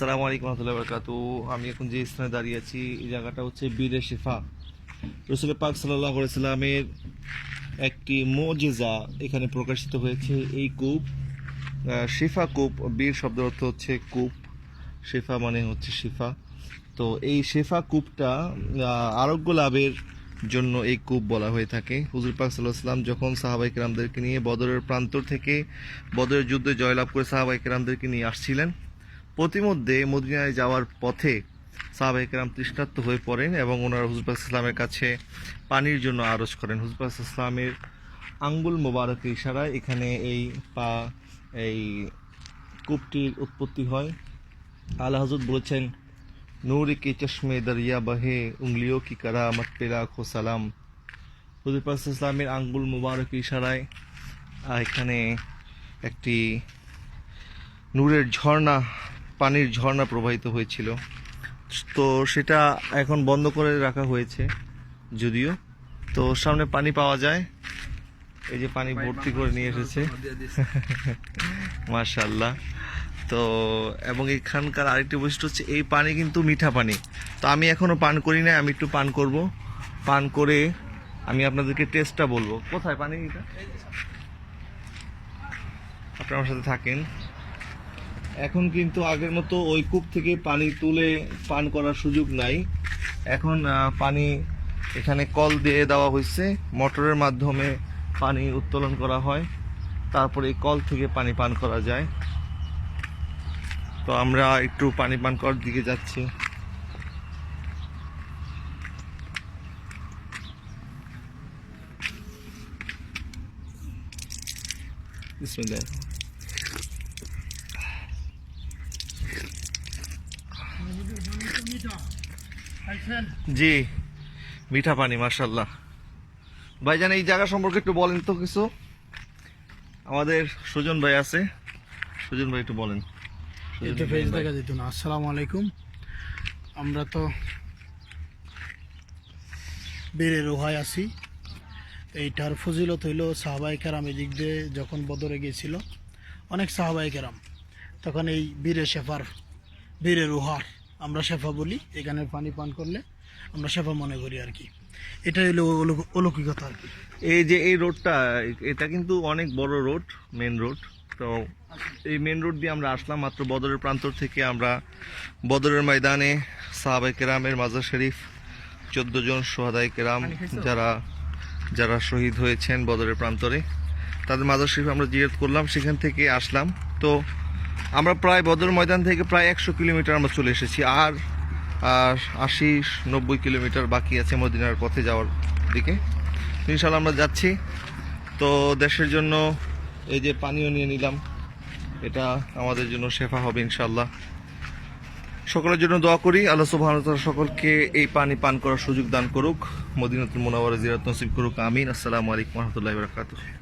আসসালামু আলাইকুম রহমতুল্লাহ বরকাত। আমি এখন যে স্থানে দাঁড়িয়ে আছি, এই জায়গাটা হচ্ছে বীরে শেফা। রসুল পাক সাল্লাহ সাল্লামের একটি মোজেজা এখানে প্রকাশিত হয়েছে। এই কূপ শেফা কূপ, বীর শব্দের অর্থ হচ্ছে কূপ। শেফা মানে হচ্ছে শেফা। তো এই শেফা কূপটা আরোগ্য লাভের জন্য এই কূপ বলা হয়ে থাকে। হুজুর পাক সাল্লাহ সাল্লাম যখন সাহাবাই কেরামদেরকে নিয়ে বদরের প্রান্তর থেকে বদরের যুদ্ধে জয়লাভ করে সাহাবাই কেরামদেরকে নিয়ে আসছিলেন প্রতিমধ্যে মদিনায় যাওয়ার পথে সাহাবাই কেরাম তৃষ্ণার্ত হয়ে পড়েন এবং ওনারা হুজুর ইসলামের কাছে পানির জন্য আরজ করেন। হুজুর পাক ইসলামের আঙ্গুল মোবারকের ইশারায় এখানে এই পা, এই কূপটির উৎপত্তি হয়। আল্লাহ হজরত বলেছেন, নূর কে চশমে দরিয়া বহে উঙ্গলিও কি কারামত পেরা খো সালাম। হুজুর ইসলামের আঙ্গুল মোবারক ইশারায় এখানে একটি নূরের ঝর্ণা পানির ঝর্ণা প্রবাহিত হয়েছিল। তো সেটা এখন বন্ধ করে রাখা হয়েছে যদিও। তো সামনে পানি পাওয়া যায়। এই যে পানি ভর্তি করে নিয়ে এসেছে। মার্শাল্লাহ তো এবং এখানকার আরেকটি বৈশিষ্ট্য হচ্ছে এই পানি কিন্তু মিঠা পানি। তো আমি এখনও পান করি না আমি একটু পান করব। পান করে আমি আপনাদেরকে টেস্টটা বলব। কোথায় পানি এটা? আপনার সাথে থাকেন। এখন কিন্তু আগের মতো ওই কূপ থেকে পানি তুলে পান করার সুযোগ নাই। এখন পানি এখানে কল দিয়ে দেওয়া হয়েছে। মোটরের মাধ্যমে পানি উত্তোলন করা হয়। তারপরে এই কল থেকে পানি পান করা যায়। তো আমরা একটু পানি পান করার দিকে যাচ্ছি। বিসমিল্লাহ। জি মিঠা পানি মার্শাল্লাহ ভাইজান এই জায়গা সম্পর্কে একটু বলেন তো কিছু। আমাদের সুজন ভাই আছে। সুজন ভাই একটু বলেন। দেখা যেত না। আসসালামু আলাইকুম। আমরা তো বীরের রোহায় আছি। এইটার ফজিলত হইল সাহাবাই কেরাম এদিক দিয়ে যখন বদরে গিয়েছিল অনেক সাহাবাই কেরাম তখন এই বীরে শেফার বীরে রোহার আমরা শেফা বলি এখানে পানি পান করলে আমরা শেফা মনে করি আর কি। এটা হইল অলৌ- অলৌকিকতা আর কি। এই যে এই রোডটা এটা কিন্তু অনেক বড় রোড মেন রোড তো এই মেন রোড দিয়ে আমরা আসলাম মাত্র বদরের প্রান্তর থেকে আমরা বদরের ময়দানে সাহাবাই কেরামের মাজার শরীফ চোদ্দ জন সোহাদাই কেরাম যারা যারা শহীদ হয়েছেন বদরের প্রান্তরে। তাদের মাজার শরীফ আমরা জিয়ারত করলাম সেখান থেকে আসলাম। তো আমরা প্রায় বদর ময়দান থেকে প্রায় একশো কিলোমিটার আমরা চলে এসেছি। আর আর আশি, নব্বই কিলোমিটার বাকি আছে মদিনার পথে যাওয়ার দিকে। ইনশাল্লাহ আমরা যাচ্ছি। তো দেশের জন্য এই যে পানীয় নিয়ে নিলাম, এটা আমাদের জন্য শেফা হবে ইনশাল্লাহ সকলের জন্য দোয়া করি। আল্লাহ সুবহান সকলকে এই পানি পান করার সুযোগ দান করুক। মদিনাতুল মুনাওয়ারা জিরাত নসিব করুক। আমিন। আসসালামু আলাইকুম রহমতুল্লাহ বারাকাতুহ।